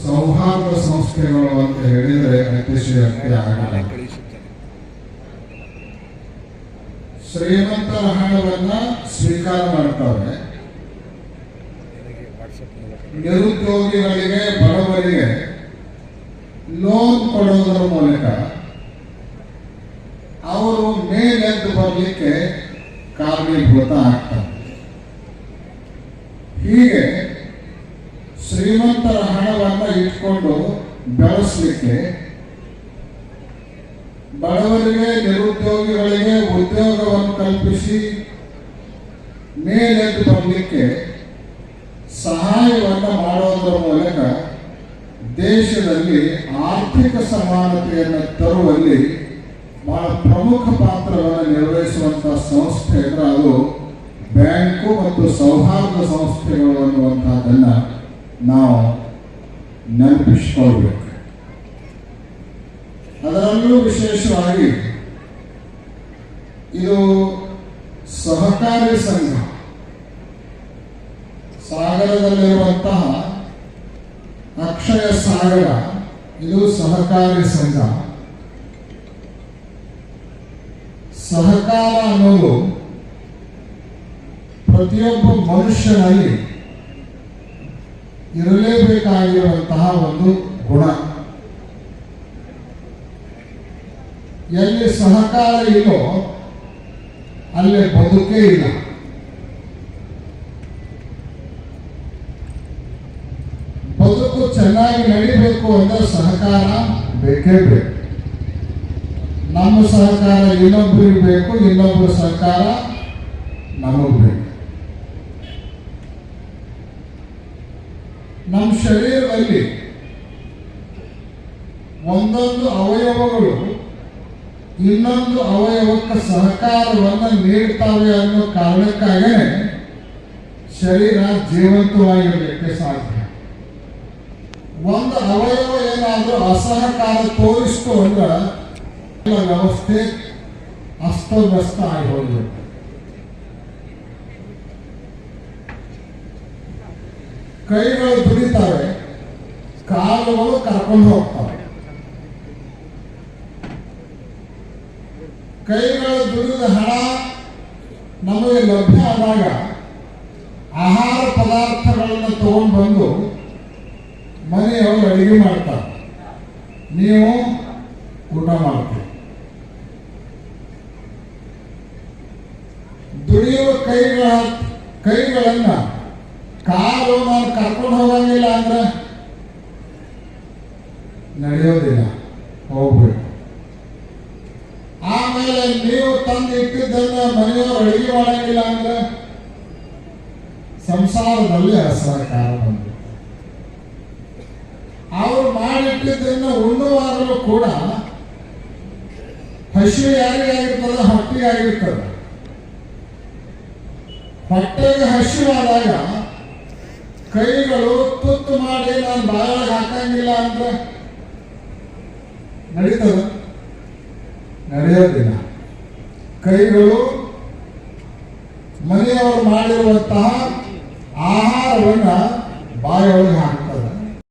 ಸೌಹಾರ್ದ ಸಂಸ್ಥೆಗಳು ಅಂತ ಹೇಳಿದರೆ ಅತಿಶಯಕ್ತಿ ಆಗಲ್ಲ. ಶ್ರೀಮಂತರ ಹಣವನ್ನ ಸ್ವೀಕಾರ ಮಾಡ್ತಾರೆ ನಿರುದ್ಯೋಗಿಗಳಿಗೆ, ಬಡವರಿಗೆ ಲೋನ್ ಕೊಡೋದರ ಮೂಲಕ ಅವರು ಮೇಲೆದ್ದು ಬರಲಿಕ್ಕೆ ಕಾರಣೀಭೂತ ಆಗ್ತಾರೆ ಹೀಗೆ ಶ್ರೀಮಂತರ ಹಣವನ್ನು ಇಟ್ಕೊಂಡು ಬೆಳೆಸಲಿಕ್ಕೆ ಬಡವರಿಗೆ, ನಿರುದ್ಯೋಗಿಗಳಿಗೆ ಉದ್ಯೋಗವನ್ನು ಕಲ್ಪಿಸಿ ಮೇಲೆದ್ದು ಬರಲಿಕ್ಕೆ ಸಹಾಯವನ್ನು ಮಾಡೋದರ ಮೂಲಕ ದೇಶದಲ್ಲಿ ಆರ್ಥಿಕ ಸಮಾನತೆಯನ್ನು ತರುವಲ್ಲಿ ಬಹಳ ಪ್ರಮುಖ ಪಾತ್ರವನ್ನು ನಿರ್ವಹಿಸುವಂತಹ ಸಂಸ್ಥೆ ಅಂದ್ರೆ ಅದು ಬ್ಯಾಂಕು ಮತ್ತು ಸೌಹಾರ್ದ ಸಂಸ್ಥೆಗಳು ಅನ್ನುವಂಥದ್ದನ್ನು ನಾವು ನೆನಪಿಸ್ಕೊಳ್ಬೇಕು. ಅದರಲ್ಲೂ ವಿಶೇಷವಾಗಿ ಇದು ಸಹಕಾರಿ ಸಂಘ. ಸಾಗರದಲ್ಲಿರುವಂತಹ ಅಕ್ಷಯ ಸಾಗರ, ಇದು ಸಹಕಾರಿ ಸಂಘ. ಸಹಕಾರ ಅನ್ನೋದು ಪ್ರತಿಯೊಬ್ಬ ಮನುಷ್ಯನಲ್ಲಿ ಇರಲೇಬೇಕಾಗಿರುವಂತಹ ಒಂದು ಗುಣ. ಎಲ್ಲಿ ಸಹಕಾರ ಇಲ್ಲೋ ಅಲ್ಲಿ ಬದುಕೇ ಇಲ್ಲ. ಬದುಕು ಚೆನ್ನಾಗಿ ನಡಿಬೇಕು ಅಂದ್ರೆ ಸಹಕಾರ ಬೇಕೇ ಬೇಕು. ನಮ್ಮ ಸಹಕಾರ ಇನ್ನೊಬ್ಬರಿಗೆ ಬೇಕು ಇನ್ನೊಬ್ಬರ ಸಹಕಾರ ನಮಗ್ ಬೇಕು. ನಮ್ಮ ಶರೀರದಲ್ಲಿ ಒಂದೊಂದು ಅವಯವಗಳು ಇನ್ನೊಂದು ಅವಯವಕ್ಕೆ ಸಹಕಾರವನ್ನು ನೀಡ್ತವೆ ಅನ್ನೋ ಕಾರಣಕ್ಕಾಗಿ ಶರೀರ ಜೀವಂತವಾಗಿರಲಿಕ್ಕೆ ಸಾಧ್ಯ. ಒಂದು ಅವಯವ ಏನಾದರೂ ಅಸಹಕಾರ ತೋರಿಸ್ತು ಅಂದ್ರೆ ವ್ಯವಸ್ಥೆ ಅಸ್ತವ್ಯಸ್ತ ಆಗಿ ಹೋಗ್ಬೇಕು ಕೈಗಳು ದುಡಿತಾವೆ, ಕಾಲುಗಳು ಕರ್ಕೊಂಡು ಹೋಗ್ತವೆ. ಕೈಗಳು ದುಡಿದ ಹಣ ನಮಗೆ ಲಭ್ಯ ಆದಾಗ ಆಹಾರ ಪದಾರ್ಥಗಳನ್ನು ತಗೊಂಡು ಬಂದು ಮನೆಯವರು ಅಡಿಗೆ ಮಾಡ್ತಾರೆ. ನೀವು ಊಟ ಮಾಡ್ತೀರಿ. ದುಡಿಯುವ ಕೈಗಳ, ಕೈಗಳನ್ನ ಕಾಲು ನಾನು ಕರ್ಕೊಂಡು ಹೋಗಂಗಿಲ್ಲ ಅಂದ್ರೆ ನಡೆಯೋದಿಲ್ಲ. ಹೋಗ್ಬೇಕು. ಆಮೇಲೆ ನೀವು ತಂದು ಇಟ್ಟಿದ್ದನ್ನ ಮನೆಯವರು ಅಡಿಗೆ ಮಾಡಂಗಿಲ್ಲ ಅಂದ್ರೆ ಸಂಸಾರದಲ್ಲಿ ಅಸಹಕಾರ ಬಂದ. ಅವರು ಮಾಡಿಟ್ಟಿದ್ದನ್ನ ಉಣ್ಣುವಾಗಲೂ ಕೂಡ ಹಸಿವು ಯಾರಿಗಾಗಿರ್ತದೆ ಹೊಟ್ಟೆಗೆ ಆಗಿರ್ತದೆ ಹೊಟ್ಟೆಗೆ ಹಸಿವಾದಾಗ ಕೈಗಳು ತುತ್ತು ಮಾಡಿ ನಾನು ಬಾಯೊಳಗೆ ಹಾಕಂಗಿಲ್ಲ ಅಂದ್ರೆ ನಡೀತದ? ನಡೆಯೋದಿಲ್ಲ ಕೈಗಳು ಮನೆಯವರು ಮಾಡಿರುವಂತಹ ಆಹಾರವನ್ನ ಹಾಕ್ತಾರೆ